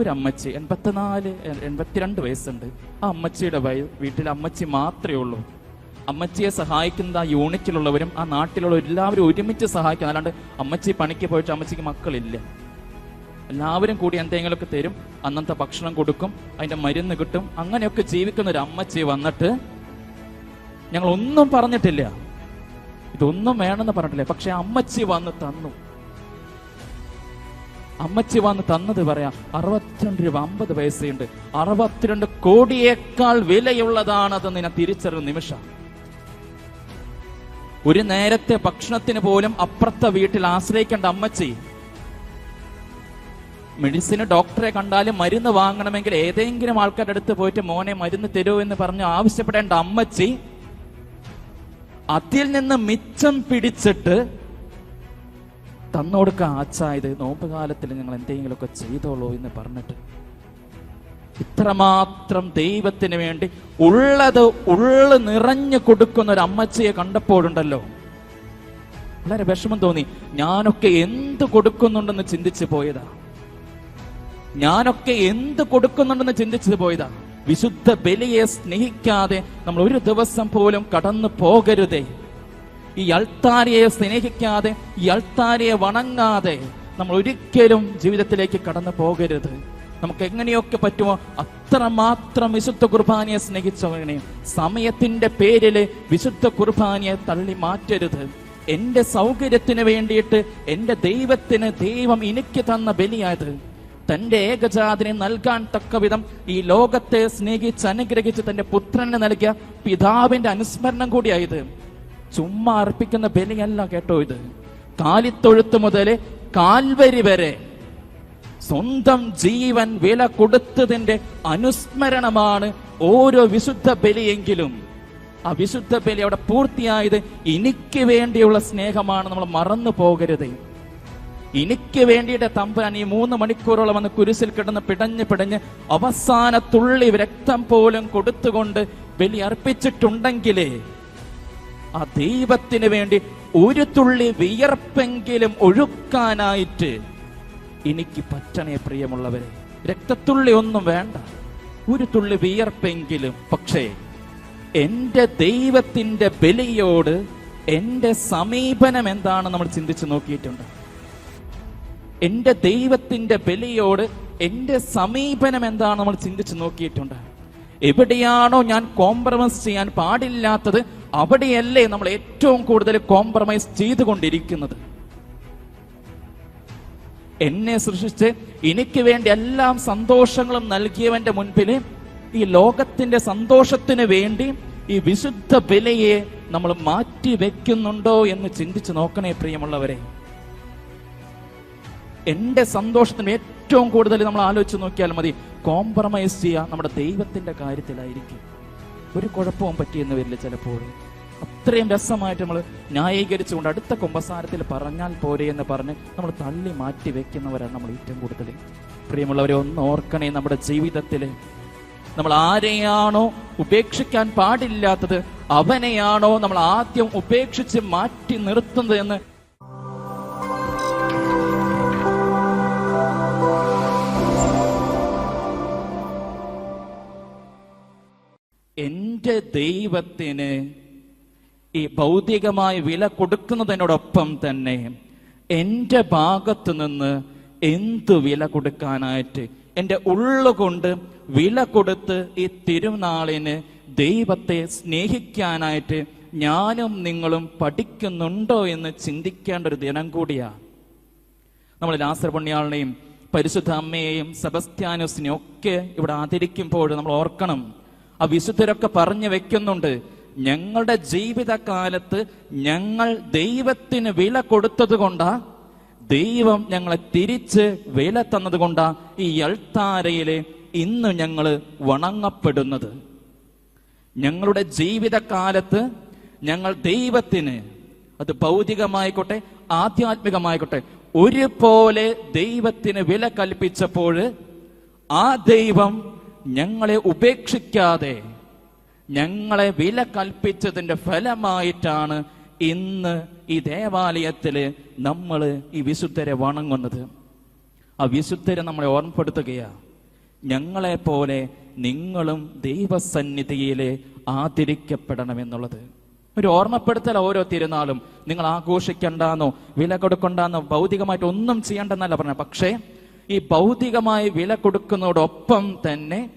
ഒരു അമ്മച്ചി എൺപത്തിനാല് എൺപത്തിരണ്ട് വയസ്സുണ്ട്. ആ അമ്മച്ചിയുടെ വയ- വീട്ടിൽ അമ്മച്ചി മാത്രമേ ഉള്ളൂ. അമ്മച്ചിയെ സഹായിക്കുന്ന ആ യൂണിറ്റിലുള്ളവരും ആ നാട്ടിലുള്ള എല്ലാവരും ഒരുമിച്ച് സഹായിക്കുന്നു അല്ലാണ്ട് അമ്മച്ചി പണിക്ക് പോയിട്ട് അമ്മച്ചിക്ക് മക്കളില്ല. എല്ലാവരും കൂടി എന്തെങ്കിലുമൊക്കെ തരും. അന്നത്തെ ഭക്ഷണം കൊടുക്കും അതിന്റെ മരുന്ന് കിട്ടും. അങ്ങനെയൊക്കെ ജീവിക്കുന്ന ഒരു അമ്മച്ചി വന്നിട്ട് ഞങ്ങൾ ഒന്നും പറഞ്ഞിട്ടില്ല. ഇതൊന്നും വേണമെന്ന് പറഞ്ഞിട്ടില്ല. പക്ഷെ അമ്മച്ചി വന്ന് തന്നു. അമ്മച്ചി വന്ന് തന്നത് പറയാ അറുപത്തിരണ്ട് രൂപ അമ്പത് പൈസയുണ്ട്. അറുപത്തിരണ്ട് കോടിയേക്കാൾ വിലയുള്ളതാണതെന്ന് ഞാൻ തിരിച്ചറിവ് നിമിഷം. ഒരു നേരത്തെ ഭക്ഷണത്തിന് പോലും അപ്പുറത്തെ വീട്ടിൽ ആശ്രയിക്കേണ്ട അമ്മച്ചി മെഡിസിന് ഡോക്ടറെ കണ്ടാലും മരുന്ന് വാങ്ങണമെങ്കിൽ ഏതെങ്കിലും ആൾക്കാരുടെ അടുത്ത് പോയിട്ട് മോനെ മരുന്ന് തരൂ എന്ന് പറഞ്ഞ് ആവശ്യപ്പെടേണ്ട അമ്മച്ചി അതിൽ നിന്ന് മിച്ചം പിടിച്ചിട്ട് തന്നോടുക്ക ആച്ചാ ഇത് നോമ്പ് കാലത്തിൽ ഞങ്ങൾ എന്തെങ്കിലുമൊക്കെ ചെയ്തോളൂ എന്ന് പറഞ്ഞിട്ട് ഇത്രമാത്രം ദൈവത്തിന് വേണ്ടി ഉള്ളത് ഉള്ളു നിറഞ്ഞു കൊടുക്കുന്ന ഒരു അമ്മച്ചിയെ കണ്ടപ്പോഴുണ്ടല്ലോ. വളരെ വിഷമം തോന്നി. ഞാനൊക്കെ എന്ത് കൊടുക്കുന്നുണ്ടെന്ന് ചിന്തിച്ചു പോയതാ. ഞാനൊക്കെ എന്ത് കൊടുക്കുന്നുണ്ടെന്ന് ചിന്തിച്ചു പോയതാ. വിശുദ്ധ ബലിയെ സ്നേഹിക്കാതെ നമ്മൾ ഒരു ദിവസം പോലും കടന്നു പോകരുതേ. ഈ അൾത്താരയെ സ്നേഹിക്കാതെ ഈ അൾത്താരയെ വണങ്ങാതെ നമ്മൾ ഒരിക്കലും ജീവിതത്തിലേക്ക് കടന്നു പോകരുത്. നമുക്ക് എങ്ങനെയൊക്കെ പറ്റുമോ അത്രമാത്രം വിശുദ്ധ കുർബാനയെ സ്നേഹിച്ചവനെ സമയത്തിന്റെ പേരിൽ വിശുദ്ധ കുർബാനയെ തള്ളി മാറ്റരുത്. എന്റെ സൗകര്യത്തിന് വേണ്ടിയിട്ട് എന്റെ ദൈവത്തിന് ദൈവം എനിക്ക് തന്ന ബലിയായത്. തന്റെ ഏകജാതിനെ നൽകാൻ തക്ക വിധം ഈ ലോകത്തെ സ്നേഹിച്ച് അനുഗ്രഹിച്ച് തന്റെ പുത്രന് നൽകിയ പിതാവിന്റെ അനുസ്മരണം കൂടിയായത്. ചുമ്മാ അർപ്പിക്കുന്ന ബലിയല്ല കേട്ടോ ഇത്. കാലിത്തൊഴുത്ത് മുതൽ കാൽവരി വരെ സ്വന്തം ജീവൻ വില കൊടുത്തതിന്റെ അനുസ്മരണമാണ് ഓരോ വിശുദ്ധ ബലിയെങ്കിലും. ആ വിശുദ്ധ ബലി അവിടെ പൂർത്തിയായത് എനിക്ക് വേണ്ടിയുള്ള സ്നേഹമാണ് നമ്മൾ മറന്നു പോകരുത്. എനിക്ക് വേണ്ടിയിട്ട് തമ്പുരാൻ ഈ മൂന്ന് മണിക്കൂറോളം വന്ന് കുരിശിൽ കിടന്ന് പിടഞ്ഞ് പിടഞ്ഞ് അവസാന തുള്ളി രക്തം പോലും കൊടുത്തുകൊണ്ട് ബലി അർപ്പിച്ചിട്ടുണ്ടെങ്കിലേ ആ ദൈവത്തിന് വേണ്ടി ഒരു തുള്ളി വിയർപ്പെങ്കിലും ഒഴുക്കാനായിട്ട് എനിക്ക് പറ്റണേ പ്രിയമുള്ളവരെ രക്തത്തുള്ളി ഒന്നും വേണ്ട. ഒരു തുള്ളി വിയർപ്പെങ്കിലും. പക്ഷേ എന്റെ ദൈവത്തിന്റെ ബലിയോട് എന്റെ സമീപനം എന്താണ് നമ്മൾ ചിന്തിച്ചു നോക്കിയിട്ടുണ്ട്. എന്റെ ദൈവത്തിന്റെ ബലിയോട് എന്റെ സമീപനം എന്താണ് നമ്മൾ ചിന്തിച്ചു നോക്കിയിട്ടുണ്ട്. എവിടെയാണോ ഞാൻ കോംപ്രമൈസ് ചെയ്യാൻ പാടില്ലാത്തത് അവിടെയല്ലേ നമ്മൾ ഏറ്റവും കൂടുതൽ കോംപ്രമൈസ് ചെയ്തുകൊണ്ടിരിക്കുന്നത്. എന്നെ സൃഷ്ടിച്ച് എനിക്ക് വേണ്ടി എല്ലാം സന്തോഷങ്ങളും നൽകിയവന്റെ മുൻപിൽ ഈ ലോകത്തിന്റെ സന്തോഷത്തിന് വേണ്ടി ഈ വിശുദ്ധ വിലയെ നമ്മൾ മാറ്റി വെക്കുന്നുണ്ടോ എന്ന് ചിന്തിച്ചു നോക്കണേ പ്രിയമുള്ളവരെ. എന്റെ സന്തോഷത്തിന് ഏറ്റവും കൂടുതൽ നമ്മൾ ആലോചിച്ച് നോക്കിയാൽ മതി. കോംപ്രമൈസ് ചെയ്യുക നമ്മുടെ ദൈവത്തിന്റെ കാര്യത്തിലായിരിക്കും. ഒരു കുഴപ്പവും പറ്റിയെന്ന് വരില്ല ചിലപ്പോൾ. അത്രയും രസമായിട്ട് നമ്മൾ ന്യായീകരിച്ചുകൊണ്ട് അടുത്ത കുമ്പസാരത്തിൽ പറഞ്ഞാൽ പോരെ എന്ന് പറഞ്ഞ് നമ്മൾ തള്ളി മാറ്റി വെക്കുന്നവരാണ് നമ്മൾ ഏറ്റവും കൂടുതൽ. പ്രിയമുള്ളവരെ ഒന്ന് ഓർക്കണേ നമ്മുടെ ജീവിതത്തിൽ നമ്മൾ ആരെയാണോ ഉപേക്ഷിക്കാൻ പാടില്ലാത്തത് അവനെയാണോ നമ്മൾ ആദ്യം ഉപേക്ഷിച്ച് മാറ്റി നിർത്തുന്നത് എന്ന് എന്റെ ദൈവത്തിന് ഈ ഭൗതികമായ വില കൊടുക്കുന്നതിനോടൊപ്പം തന്നെ എന്റെ ഭാഗത്തു നിന്ന് എന്ത് വില കൊടുക്കാനായിട്ട് എന്റെ ഉള്ളുകൊണ്ട് വില കൊടുത്ത് ഈ തിരുനാളിന് ദൈവത്തെ സ്നേഹിക്കാനായിട്ട് ഞാനും നിങ്ങളും പഠിക്കുന്നുണ്ടോ എന്ന് ചിന്തിക്കേണ്ട ഒരു ദിനം കൂടിയാണ് നമ്മൾ ലാസർ പുണ്യാളിനെയും പരിശുദ്ധ അമ്മയെയും സെബസ്ത്യാനോസിനെയും ഒക്കെ ഇവിടെ ആദരിക്കുമ്പോൾ നമ്മൾ ഓർക്കണം. ആ വിശുദ്ധരൊക്കെ പറഞ്ഞു വെക്കുന്നുണ്ട്. ഞങ്ങളുടെ ജീവിതകാലത്ത് ഞങ്ങൾ ദൈവത്തിന് വില കൊടുത്തത് കൊണ്ടാ? ദൈവം ഞങ്ങളെ തിരിച്ച് വില തന്നത് കൊണ്ടാ? ഈ അൾത്താരയിൽ ഇന്ന് ഞങ്ങൾ വണങ്ങപ്പെടുന്നത്. ഞങ്ങളുടെ ജീവിതകാലത്ത് ഞങ്ങൾ ദൈവത്തിന് അത് ഭൗതികമായിക്കോട്ടെ ആധ്യാത്മികമായിക്കോട്ടെ ഒരുപോലെ ദൈവത്തിന് വില കൽപ്പിച്ചപ്പോൾ ആ ദൈവം ഞങ്ങളെ ഉപേക്ഷിക്കാതെ ഞങ്ങളെ വില കൽപ്പിച്ചതിന്റെ ഫലമായിട്ടാണ് ഇന്ന് ഈ ദേവാലയത്തിൽ നമ്മൾ ഈ വിശുദ്ധരെ വണങ്ങുന്നത്. ആ വിശുദ്ധരെ നമ്മളെ ഓർമ്മപ്പെടുത്തുകയാ. ഞങ്ങളെ പോലെ നിങ്ങളും ദൈവസന്നിധിയിലെ ആദരിക്കപ്പെടണമെന്നുള്ളത്. ഒരു ഓർമ്മപ്പെടുത്തൽ ഓരോ തിരുനാളും. നിങ്ങൾ ആഘോഷിക്കണ്ടെന്നോ വില കൊടുക്കണ്ടെന്നോ ഭൗതികമായിട്ട് ഒന്നും ചെയ്യണ്ടെന്നല്ല പറഞ്ഞത്. പക്ഷേ ഈ ഭൗതികമായി വില കൊടുക്കുന്നതോടൊപ്പം തന്നെ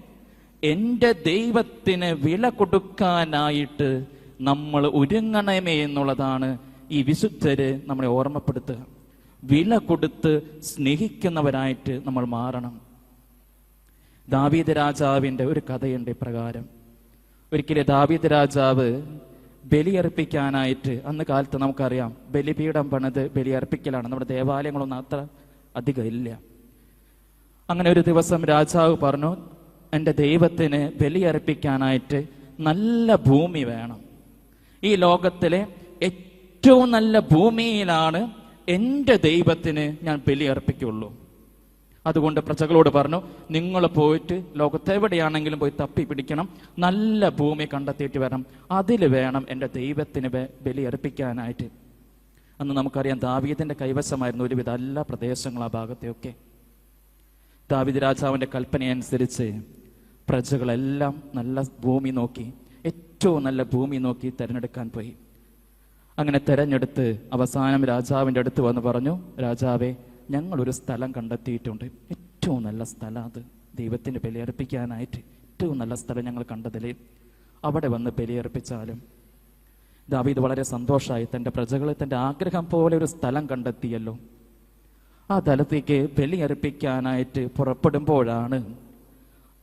എന്റെ ദൈവത്തിന് വില കൊടുക്കാനായിട്ട് നമ്മൾ ഒരുങ്ങണമേ എന്നുള്ളതാണ് ഈ വിശുദ്ധര് നമ്മളെ ഓർമ്മപ്പെടുത്തുക. വില കൊടുത്ത് സ്നേഹിക്കുന്നവരായിട്ട് നമ്മൾ മാറണം. ദാവീദ് രാജാവിന്റെ ഒരു കഥയുണ്ട് ഇപ്രകാരം. ഒരിക്കലും ദാവീദ് രാജാവ് ബലിയർപ്പിക്കാനായിട്ട് അന്ന് കാലത്ത് നമുക്കറിയാം ബലിപീഠം പണിത് ബലിയർപ്പിക്കലാണ്. നമ്മുടെ ദേവാലയങ്ങളൊന്നും അത്ര അധികം ഇല്ല. അങ്ങനെ ഒരു ദിവസം രാജാവ് പറഞ്ഞു എന്റെ ദൈവത്തിന് ബലിയർപ്പിക്കാനായിട്ട് നല്ല ഭൂമി വേണം. ഈ ലോകത്തിലെ ഏറ്റവും നല്ല ഭൂമിയിലാണ് എന്റെ ദൈവത്തിന് ഞാൻ ബലിയർപ്പിക്കുള്ളൂ. അതുകൊണ്ട് പ്രജകളോട് പറഞ്ഞു നിങ്ങൾ പോയിട്ട് ലോകത്തെവിടെയാണെങ്കിലും പോയി തപ്പി പിടിക്കണം. നല്ല ഭൂമി കണ്ടെത്തിയിട്ട് വരണം. അതിൽ വേണം എന്റെ ദൈവത്തിന് ബലിയർപ്പിക്കാനായിട്ട്. അന്ന് നമുക്കറിയാം ദാവീദിന്റെ കൈവശമായിരുന്നു ഒരുവിധ എല്ലാ പ്രദേശങ്ങളും ആ ഭാഗത്തെയൊക്കെ. ദാവീദ് രാജാവിന്റെ കൽപ്പനയനുസരിച്ച് പ്രജകളെല്ലാം നല്ല ഭൂമി നോക്കി ഏറ്റവും നല്ല ഭൂമി നോക്കി തിരഞ്ഞെടുക്കാൻ പോയി. അങ്ങനെ തിരഞ്ഞെടുത്ത് അവസാനം രാജാവിന്റെ അടുത്ത് വന്ന് പറഞ്ഞു രാജാവേ ഞങ്ങളൊരു സ്ഥലം കണ്ടെത്തിയിട്ടുണ്ട്. ഏറ്റവും നല്ല സ്ഥലം അത്. ദൈവത്തിന് ബലിയർപ്പിക്കാനായിട്ട് ഏറ്റവും നല്ല സ്ഥലം ഞങ്ങൾ കണ്ടതിലേ അവിടെ വന്ന് ബലിയർപ്പിച്ചാലും. ദാവീദ് വളരെ സന്തോഷമായി തന്റെ പ്രജകളെ തന്റെ ആഗ്രഹം പോലെ ഒരു സ്ഥലം കണ്ടെത്തിയല്ലോ. ആ സ്ഥലത്തേക്ക് ബലിയർപ്പിക്കാനായിട്ട് പുറപ്പെടുമ്പോഴാണ്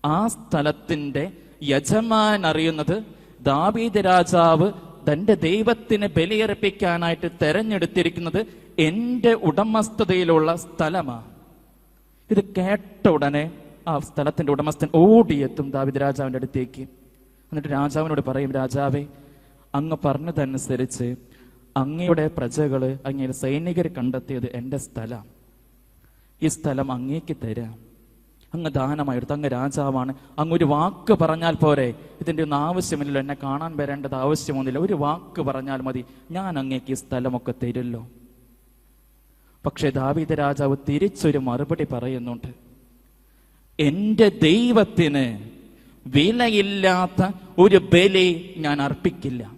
ആ സ്ഥലത്തിന്റെ യജമാൻ അറിയുന്നത് ദാവീദ് രാജാവ് തന്റെ ദൈവത്തിന് ബലിയർപ്പിക്കാനായിട്ട് തെരഞ്ഞെടുത്തിരിക്കുന്നത് എന്റെ ഉടമസ്ഥതയിലുള്ള സ്ഥലമാണ് ഇത് കേട്ട ഉടനെ ആ സ്ഥലത്തിന്റെ ഉടമസ്ഥൻ ഓടിയെത്തും ദാവിദ് രാജാവിന്റെ അടുത്തേക്ക്. എന്നിട്ട് രാജാവിനോട് പറയും രാജാവേ അങ്ങ് പറഞ്ഞതനുസരിച്ച് അങ്ങയുടെ പ്രജകൾ അങ്ങയുടെ സൈനികർ കണ്ടെത്തിയത് എന്റെ സ്ഥലം. ഈ സ്ഥലം അങ്ങേക്ക് തരാം. അങ്ങ് ദാനമായി എടുത്ത് അങ്ങ് രാജാവാണ്. അങ്ങ് ഒരു വാക്ക് പറഞ്ഞാൽ പോരെ. ഇതിന്റെ ഒന്നും ആവശ്യമില്ലല്ലോ. എന്നെ കാണാൻ വരേണ്ടത് ആവശ്യമൊന്നുമില്ല. ഒരു വാക്ക് പറഞ്ഞാൽ മതി. ഞാൻ അങ്ങേക്ക് ഈ സ്ഥലമൊക്കെ തരുമല്ലോ. പക്ഷെ ദാവീദ് രാജാവ് തിരിച്ചൊരു മറുപടി പറയുന്നുണ്ട്. എന്റെ ദൈവത്തിന് വിലയില്ലാത്ത ഒരു ബലി ഞാൻ അർപ്പിക്കില്ല.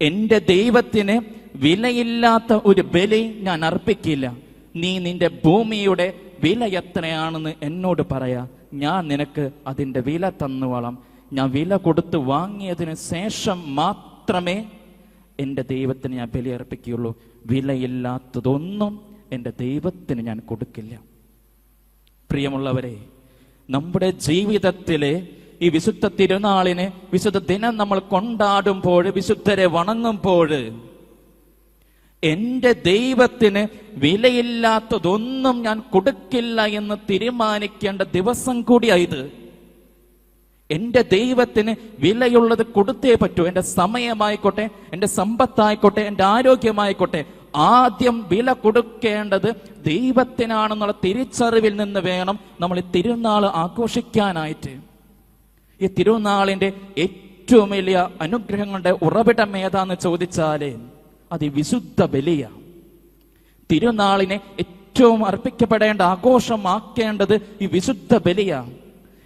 എന്റെ ദൈവത്തിന് വിലയില്ലാത്ത ഒരു ബലി ഞാൻ അർപ്പിക്കില്ല. നീ നിന്റെ ഭൂമിയുടെ വില എത്രയാണെന്ന് എന്നോട് പറയാ. ഞാൻ നിനക്ക് അതിന്റെ വില തന്നുവളം ഞാൻ വില കൊടുത്ത് വാങ്ങിയതിന് ശേഷം മാത്രമേ എന്റെ ദൈവത്തിന് ഞാൻ ബലിയർപ്പിക്കുകയുള്ളൂ. വിലയില്ലാത്തതൊന്നും എന്റെ ദൈവത്തിന് ഞാൻ കൊടുക്കില്ല. പ്രിയമുള്ളവരെ നമ്മുടെ ജീവിതത്തിലെ ഈ വിശുദ്ധ തിരുനാളിനെ വിശുദ്ധ ദിനം നമ്മൾ കൊണ്ടാടുമ്പോൾ വിശുദ്ധരെ വണങ്ങുമ്പോൾ എന്റെ ദൈവത്തിന് വിലയില്ലാത്തതൊന്നും ഞാൻ കൊടുക്കില്ല എന്ന് തീരുമാനിക്കേണ്ട ദിവസം കൂടിയായത്. എന്റെ ദൈവത്തിന് വിലയുള്ളത് കൊടുത്തേ പറ്റൂ. എന്റെ സമയമായിക്കോട്ടെ എന്റെ സമ്പത്തായിക്കോട്ടെ എന്റെ ആരോഗ്യമായിക്കോട്ടെ. ആദ്യം വില കൊടുക്കേണ്ടത് ദൈവത്തിനാണെന്നുള്ള തിരിച്ചറിവിൽ നിന്ന് വേണം നമ്മൾ ഈ തിരുനാൾ ആഘോഷിക്കാനായിട്ട്. ഈ തിരുനാളിന്റെ ഏറ്റവും വലിയ അനുഗ്രഹങ്ങളുടെ ഉറവിടം ഏതാന്ന് ചോദിച്ചാലേ അത് വിശുദ്ധ ബലിയ. തിരുനാളിനെ ഏറ്റവും അർപ്പിക്കപ്പെടേണ്ട ആഘോഷമാക്കേണ്ടത് ഈ വിശുദ്ധ ബലിയാണ്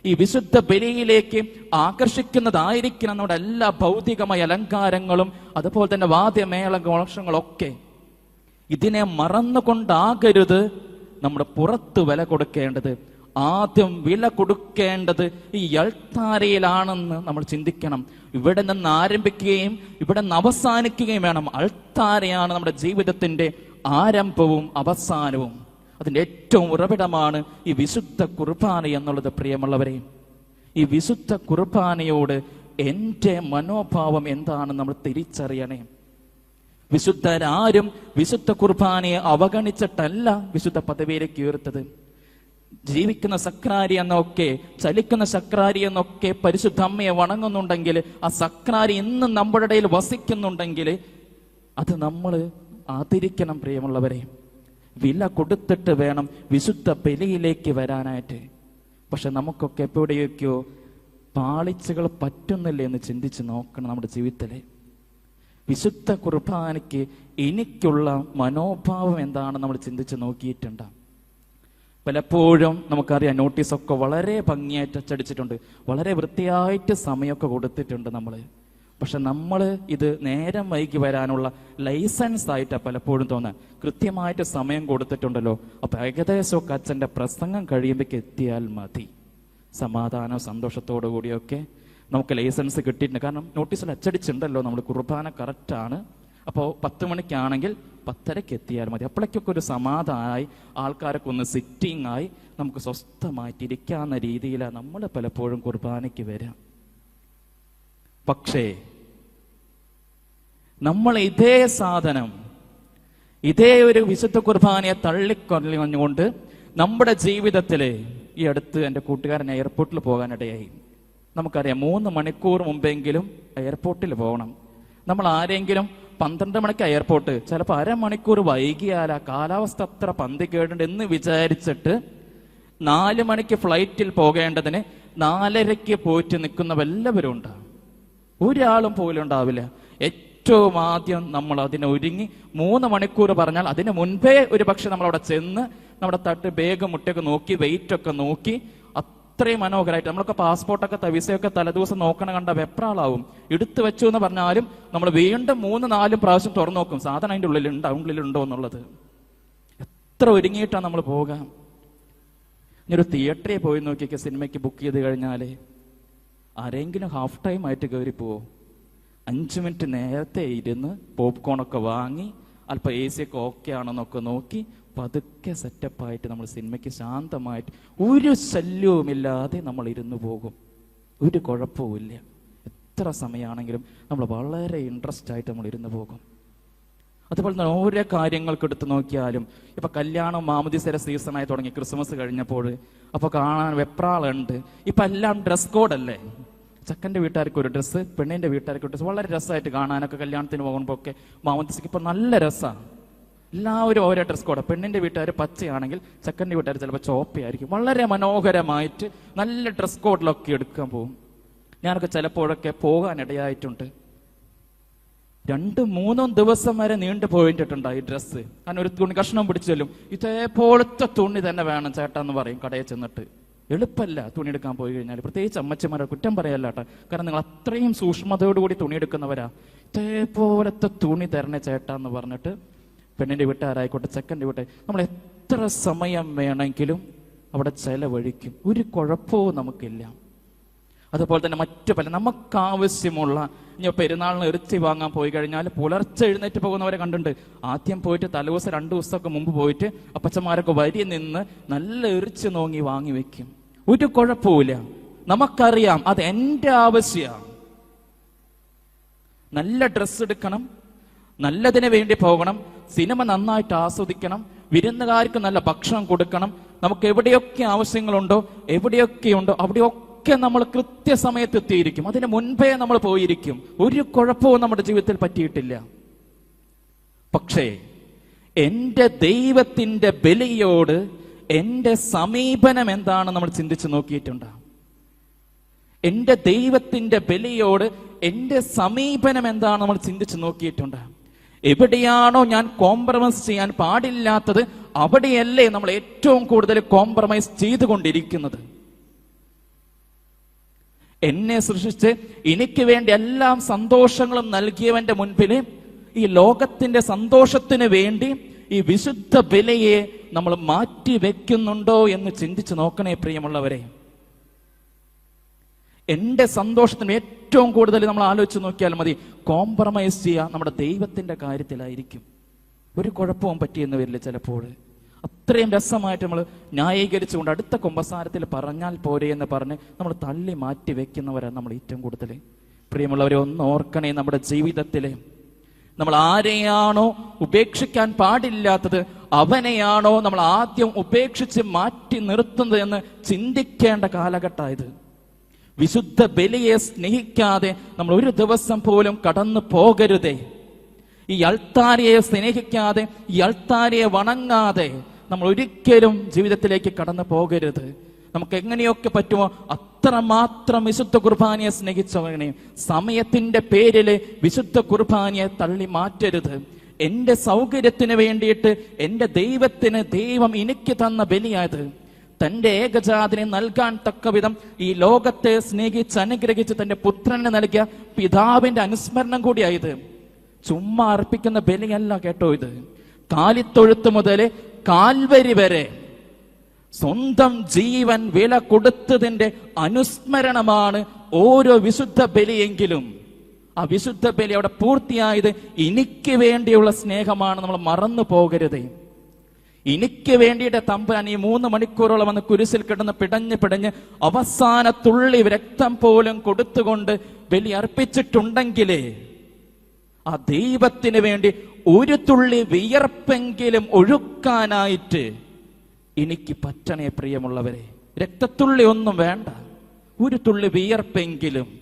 ഈ വിശുദ്ധ ബലിയിലേക്ക് ആകർഷിക്കുന്നതായിരിക്കണം നമ്മുടെ എല്ലാ ഭൗതികമായ അലങ്കാരങ്ങളും അതുപോലെ തന്നെ വാദ്യമേള ഘോഷങ്ങളൊക്കെ ഇതിനെ മറന്നുകൊണ്ടാകരുത് നമ്മുടെ പുറത്ത് വില കൊടുക്കേണ്ടത്. ആദ്യം വില കൊടുക്കേണ്ടത് ഈ അൾത്താരയിലാണെന്ന് നമ്മൾ ചിന്തിക്കണം. ഇവിടെ നിന്ന് ആരംഭിക്കുകയും ഇവിടെ നിന്ന് അവസാനിക്കുകയും വേണം. അൾത്താരയാണ് നമ്മുടെ ജീവിതത്തിന്റെ ആരംഭവും അവസാനവും. അതിന്റെ ഏറ്റവും ഉറവിടമാണ് ഈ വിശുദ്ധ കുർബാന എന്നുള്ളത് പ്രിയമുള്ളവരെ. ഈ വിശുദ്ധ കുർബാനയോട് എന്റെ മനോഭാവം എന്താണെന്ന് നമ്മൾ തിരിച്ചറിയണേ. വിശുദ്ധരാരും വിശുദ്ധ കുർബാനയെ അവഗണിച്ചിട്ടല്ല വിശുദ്ധ പദവിയിലേക്ക് ഉയർത്തത്. ജീവിക്കുന്ന സക്രാരി എന്നൊക്കെ ചലിക്കുന്ന സക്രാരി എന്നൊക്കെ പരിശുദ്ധ അമ്മയെ വണങ്ങുന്നുണ്ടെങ്കിൽ ആ സക്രാരി ഇന്നും നമ്മുടെ ഇടയിൽ വസിക്കുന്നുണ്ടെങ്കിൽ അത് നമ്മൾ ആദരിക്കണം പ്രിയമുള്ളവരെ. വില കൊടുത്തിട്ട് വേണം വിശുദ്ധ ബലിയിലേക്ക് വരാനായിട്ട്. പക്ഷെ നമുക്കൊക്കെ എപ്പോഴെയൊക്കെയോ പാളിച്ചകൾ പറ്റുന്നില്ല എന്ന് ചിന്തിച്ച് നോക്കണം നമ്മുടെ ജീവിതത്തിലെ വിശുദ്ധ കുർബാനയ്ക്ക് എനിക്കുള്ള മനോഭാവം എന്താണെന്ന് നമ്മൾ ചിന്തിച്ച് നോക്കിയിട്ടുണ്ടാകും പലപ്പോഴും നമുക്കറിയാം നോട്ടീസൊക്കെ വളരെ ഭംഗിയായിട്ട് അച്ചടിച്ചിട്ടുണ്ട് വളരെ വൃത്തിയായിട്ട് സമയമൊക്കെ കൊടുത്തിട്ടുണ്ട് നമ്മൾ പക്ഷെ നമ്മൾ ഇത് നേരം വൈകി വരാനുള്ള ലൈസൻസ് ആയിട്ടാണ് പലപ്പോഴും തോന്നുക കൃത്യമായിട്ട് സമയം കൊടുത്തിട്ടുണ്ടല്ലോ. അപ്പൊ ഏകദേശമൊക്കെ അച്ഛന്റെ പ്രസംഗം കഴിയുമ്പോഴേക്ക് എത്തിയാൽ മതി. സമാധാനം സന്തോഷത്തോടു കൂടിയൊക്കെ നമുക്ക് ലൈസൻസ് കിട്ടിയിട്ടുണ്ട്. കാരണം നോട്ടീസിൽ അച്ചടിച്ചിട്ടുണ്ടല്ലോ നമ്മൾ കുർബാന കറക്റ്റാണ് അപ്പോൾ പത്ത് മണിക്കാണെങ്കിൽ പത്തരയ്ക്ക് എത്തിയാൽ മതി. അപ്പോഴേക്കൊക്കെ ഒരു സമാധാനമായി ആൾക്കാരൊക്കെ ഒന്ന് സിറ്റിംഗ് ആയി നമുക്ക് സ്വസ്ഥമായിട്ടിരിക്കാവുന്ന രീതിയിലാണ് നമ്മൾ പലപ്പോഴും കുർബാനയ്ക്ക് വരാം പക്ഷേ നമ്മൾ ഇതേ സാധനം ഇതേ ഒരു വിശുദ്ധ കുർബാനയെ തള്ളിക്കൊല്ലുകൊണ്ട് നമ്മുടെ ജീവിതത്തിൽ ഈ അടുത്ത് എന്റെ കൂട്ടുകാരൻ എയർപോർട്ടിൽ പോകാനിടയായി. നമുക്കറിയാം മൂന്ന് മണിക്കൂർ മുമ്പെങ്കിലും എയർപോർട്ടിൽ പോകണം. നമ്മൾ ആരെങ്കിലും പന്ത്രണ്ട് മണിക്ക് എയർപോർട്ട് ചിലപ്പോൾ അരമണിക്കൂർ വൈകിയാൽ ആ കാലാവസ്ഥ അത്ര പന്തി കേടുണ്ട് എന്ന് വിചാരിച്ചിട്ട് നാല് മണിക്ക് ഫ്ലൈറ്റിൽ പോകേണ്ടതിന് നാലരയ്ക്ക് പോയിട്ട് നിൽക്കുന്ന വല്ലവരും ഉണ്ടാവും ഒരാളും പോലും ഉണ്ടാവില്ല. ഏറ്റവും ആദ്യം നമ്മൾ അതിനെ ഒരുങ്ങി മൂന്ന് മണിക്കൂർ പറഞ്ഞാൽ അതിന് മുൻപേ ഒരു പക്ഷെ നമ്മൾ അവിടെ ചെന്ന് നമ്മുടെ തട്ട് ബേഗം മുട്ടയൊക്കെ നോക്കി വെയിറ്റ് ഒക്കെ നോക്കി അത്രയും മനോഹരമായിട്ട് നമ്മളൊക്കെ പാസ്പോർട്ടൊക്കെ തവിസയൊക്കെ വിസയൊക്കെ തലേദിവസം നോക്കണ കണ്ട വെപ്രാളാവും. എടുത്തു വെച്ചു എന്ന് പറഞ്ഞാലും നമ്മൾ വീണ്ടും മൂന്ന് നാലും പ്രാവശ്യം തുറന്നു നോക്കും. സാധനം അതിന്റെ ഉള്ളിലുണ്ടോ ഉള്ളിലുണ്ടോ എന്നുള്ളത്. എത്ര ഒരുങ്ങിയിട്ടാണ് നമ്മൾ പോകാം ഞാനൊരു തിയേറ്ററിൽ പോയി നോക്കിയൊക്കെ സിനിമയ്ക്ക് ബുക്ക് ചെയ്ത് കഴിഞ്ഞാൽ ആരെങ്കിലും ഹാഫ് ടൈം ആയിട്ട് കയറി പോവോ അഞ്ച് മിനിറ്റ് നേരത്തെ ഇരുന്ന് പോപ്കോൺ ഒക്കെ വാങ്ങി അല്പം എ സി ഒക്കെ ഓക്കെ ആണെന്നൊക്കെ നോക്കി പതുക്കെ സെറ്റപ്പായിട്ട് നമ്മൾ സിനിമയ്ക്ക് ശാന്തമായിട്ട് ഒരു ശല്യവുമില്ലാതെ നമ്മൾ ഇരുന്നു പോകും. ഒരു കുഴപ്പവുമില്ല. എത്ര സമയമാണെങ്കിലും നമ്മൾ വളരെ ഇൻട്രസ്റ്റ് ആയിട്ട് നമ്മൾ ഇരുന്നു പോകും. അതുപോലെ തന്നെ ഓരോ കാര്യങ്ങൾക്ക് എടുത്ത് നോക്കിയാലും ഇപ്പൊ കല്യാണം മാമുദിസര സീസണായി തുടങ്ങി ക്രിസ്മസ് കഴിഞ്ഞപ്പോൾ അപ്പൊ കാണാൻ വെപ്രാളുണ്ട് ഇപ്പൊ എല്ലാം ഡ്രസ് കോഡല്ലേ ചക്കന്റെ വീട്ടുകാർക്ക് ഒരു ഡ്രസ്സ് പെണ്ണിന്റെ വീട്ടുകാർക്ക് ഒരു ഡ്രസ്സ് വളരെ രസമായിട്ട് കാണാനൊക്കെ കല്യാണത്തിന് പോകുമ്പോൾ ഒക്കെ മാമുദിസയ്ക്ക് ഇപ്പൊ നല്ല രസമാണ് എല്ലാവരും ഓരോ ഡ്രസ് കോഡ് പെണ്ണിന്റെ വീട്ടുകാർ പച്ചയാണെങ്കിൽ ചെക്കന്റെ വീട്ടുകാർ ചിലപ്പോൾ ചോപ്പയായിരിക്കും. വളരെ മനോഹരമായിട്ട് നല്ല ഡ്രസ് കോഡിലൊക്കെ എടുക്കാൻ പോകും ഞാനൊക്കെ ചിലപ്പോഴൊക്കെ പോകാനിടയായിട്ടുണ്ട്. രണ്ട് മൂന്നും ദിവസം വരെ നീണ്ടു പോയിട്ടുണ്ട് ഈ ഡ്രസ്സ് കാരണം ഒരു തുണി കഷ്ണം പിടിച്ചു ചെല്ലും. ഇതേപോലത്തെ തുണി തന്നെ വേണം ചേട്ടാ എന്ന് പറയും കടയിൽ ചെന്നിട്ട്. എളുപ്പമല്ല തുണി എടുക്കാൻ പോയി കഴിഞ്ഞാൽ പ്രത്യേകിച്ച് അമ്മച്ചിമാരെ കുറ്റം പറയല്ല കേട്ടോ. കാരണം നിങ്ങൾ അത്രയും സൂക്ഷ്മതയോടുകൂടി തുണി എടുക്കുന്നവരാ. ഇതേപോലത്തെ തുണി തരണേ ചേട്ടാ എന്ന് പറഞ്ഞിട്ട് പെണ്ണിന്റെ വീട്ടുകാരായിക്കോട്ടെ ചെക്കന്റെ വീട്ടെ നമ്മൾ എത്ര സമയം വേണമെങ്കിലും അവിടെ ചെലവഴിക്കും. ഒരു കുഴപ്പവും നമുക്കില്ല. അതുപോലെ തന്നെ മറ്റു പല നമുക്കാവശ്യമുള്ള ഇനി പെരുന്നാളിന് ഇറച്ചി വാങ്ങാൻ പോയി കഴിഞ്ഞാൽ പുലർച്ചെ എഴുന്നേറ്റ് പോകുന്നവരെ കണ്ടിട്ടുണ്ട്. ആദ്യം പോയിട്ട് തലേദിവസം രണ്ട് ദിവസമൊക്കെ മുമ്പ് പോയിട്ട് അപ്പച്ചന്മാരൊക്കെ വരി നിന്ന് നല്ല ഇറച്ചി നോങ്ങി വാങ്ങി വെക്കും. ഒരു കുഴപ്പമില്ല നമുക്കറിയാം അത് എന്റെ ആവശ്യമാണ്. നല്ല ഡ്രസ്സ് എടുക്കണം. നല്ലതിന് വേണ്ടി പോകണം. സിനിമ നന്നായിട്ട് ആസ്വദിക്കണം വിരുന്നുകാർക്ക് നല്ല ഭക്ഷണം കൊടുക്കണം നമുക്ക് എവിടെയൊക്കെ ആവശ്യങ്ങളുണ്ടോ എവിടെയൊക്കെ ഉണ്ടോ അവിടെയൊക്കെ നമ്മൾ കൃത്യസമയത്ത് എത്തിയിരിക്കും. അതിന് മുൻപേ നമ്മൾ പോയിരിക്കും. ഒരു കുഴപ്പവും നമ്മുടെ ജീവിതത്തിൽ പറ്റിയിട്ടില്ല. പക്ഷേ എന്റെ ദൈവത്തിന്റെ ബലിയോട് എന്റെ സമീപനം എന്താണ് നമ്മൾ ചിന്തിച്ചു നോക്കിയിട്ടുണ്ട്? എന്റെ ദൈവത്തിന്റെ ബലിയോട് എന്റെ സമീപനം എന്താണ് നമ്മൾ ചിന്തിച്ചു നോക്കിയിട്ടുണ്ട്? എവിടെയാണോ ഞാൻ കോംപ്രമൈസ് ചെയ്യാൻ പാടില്ലാത്തത് അവിടെയല്ലേ നമ്മൾ ഏറ്റവും കൂടുതൽ കോംപ്രമൈസ് ചെയ്തുകൊണ്ടിരിക്കുന്നത്. എന്നെ സൃഷ്ടിച്ച് എനിക്ക് വേണ്ടി എല്ലാം സന്തോഷങ്ങളും നൽകിയവന്റെ മുൻപിൽ ഈ ലോകത്തിന്റെ സന്തോഷത്തിന് വേണ്ടി ഈ വിശുദ്ധ വിലയെ നമ്മൾ മാറ്റി വെക്കുന്നുണ്ടോ എന്ന് ചിന്തിച്ചു നോക്കണേ പ്രിയമുള്ളവരെ. എന്റെ സന്തോഷത്തിന് ഏറ്റവും കൂടുതൽ നമ്മൾ ആലോചിച്ച് നോക്കിയാൽ മതി. കോംപ്രമൈസ് ചെയ്യുക നമ്മുടെ ദൈവത്തിന്റെ കാര്യത്തിലായിരിക്കും. ഒരു കുഴപ്പവും പറ്റിയെന്ന് വരില്ല ചിലപ്പോൾ. അത്രയും രസമായിട്ട് നമ്മൾ ന്യായീകരിച്ചുകൊണ്ട് അടുത്ത കുമ്പസാരത്തിൽ പറഞ്ഞാൽ പോരെ എന്ന് പറഞ്ഞ് നമ്മൾ തള്ളി മാറ്റി വെക്കുന്നവരാണ് നമ്മൾ ഏറ്റവും കൂടുതൽ. പ്രിയമുള്ളവരെ ഒന്ന് ഓർക്കണേ നമ്മുടെ ജീവിതത്തിലെ. നമ്മൾ ആരെയാണോ ഉപേക്ഷിക്കാൻ പാടില്ലാത്തത് അവനെയാണോ നമ്മൾ ആദ്യം ഉപേക്ഷിച്ച് മാറ്റി നിർത്തുന്നത് എന്ന് ചിന്തിക്കേണ്ട കാലഘട്ടമായത്? വിശുദ്ധ ബലിയെ സ്നേഹിക്കാതെ നമ്മൾ ഒരു ദിവസം പോലും കടന്നു പോകരുതേ. ഈ അൾത്താരയെ സ്നേഹിക്കാതെ ഈ അൾത്താരയെ വണങ്ങാതെ നമ്മൾ ഒരിക്കലും ജീവിതത്തിലേക്ക് കടന്നു പോകരുത്. നമുക്ക് എങ്ങനെയൊക്കെ പറ്റുമോ അത്രമാത്രം വിശുദ്ധ കുർബാനയെ സ്നേഹിച്ചവനെ സമയത്തിന്റെ പേരിൽ വിശുദ്ധ കുർബാനയെ തള്ളി മാറ്റരുത്. എന്റെ സൗകര്യത്തിന് വേണ്ടിയിട്ട് എന്റെ ദൈവത്തിന് ദൈവം എനിക്ക് തന്ന ബലിയായത് തന്റെ ഏകജാതിനെ നൽകാൻ തക്ക വിധം ഈ ലോകത്തെ സ്നേഹിച്ച് അനുഗ്രഹിച്ച് തന്റെ പുത്രനെ നൽകിയ പിതാവിന്റെ അനുസ്മരണം കൂടിയായത്. ചുമ്മാ അർപ്പിക്കുന്ന ബലിയല്ല കേട്ടോ ഇത്. കാലിത്തൊഴുത്ത് മുതൽ കാൽവരി വരെ സ്വന്തം ജീവൻ വില കൊടുത്തതിന്റെ അനുസ്മരണമാണ് ഓരോ വിശുദ്ധ ബലിയെങ്കിലും. ആ വിശുദ്ധ ബലി അവിടെ പൂർത്തിയായത് എനിക്ക് വേണ്ടിയുള്ള സ്നേഹമാണ്. നമ്മൾ മറന്നു പോകരുത്. എനിക്ക് വേണ്ടിയിട്ട് തമ്പുരാൻ ഈ മൂന്ന് മണിക്കൂറോളം വന്ന് കുരിശിൽ കിടന്ന് പിടഞ്ഞ് പിടഞ്ഞ് അവസാന തുള്ളി രക്തം പോലും കൊടുത്തുകൊണ്ട് ബലി അർപ്പിച്ചിട്ടുണ്ടെങ്കിലേ ആ ദൈവത്തിന് വേണ്ടി ഒരു തുള്ളി വിയർപ്പെങ്കിലും ഒഴുക്കാനായിട്ട് എനിക്ക് പറ്റണേ പ്രിയമുള്ളവരെ. രക്തത്തുള്ളി ഒന്നും വേണ്ട. ഒരു തുള്ളി വിയർപ്പെങ്കിലും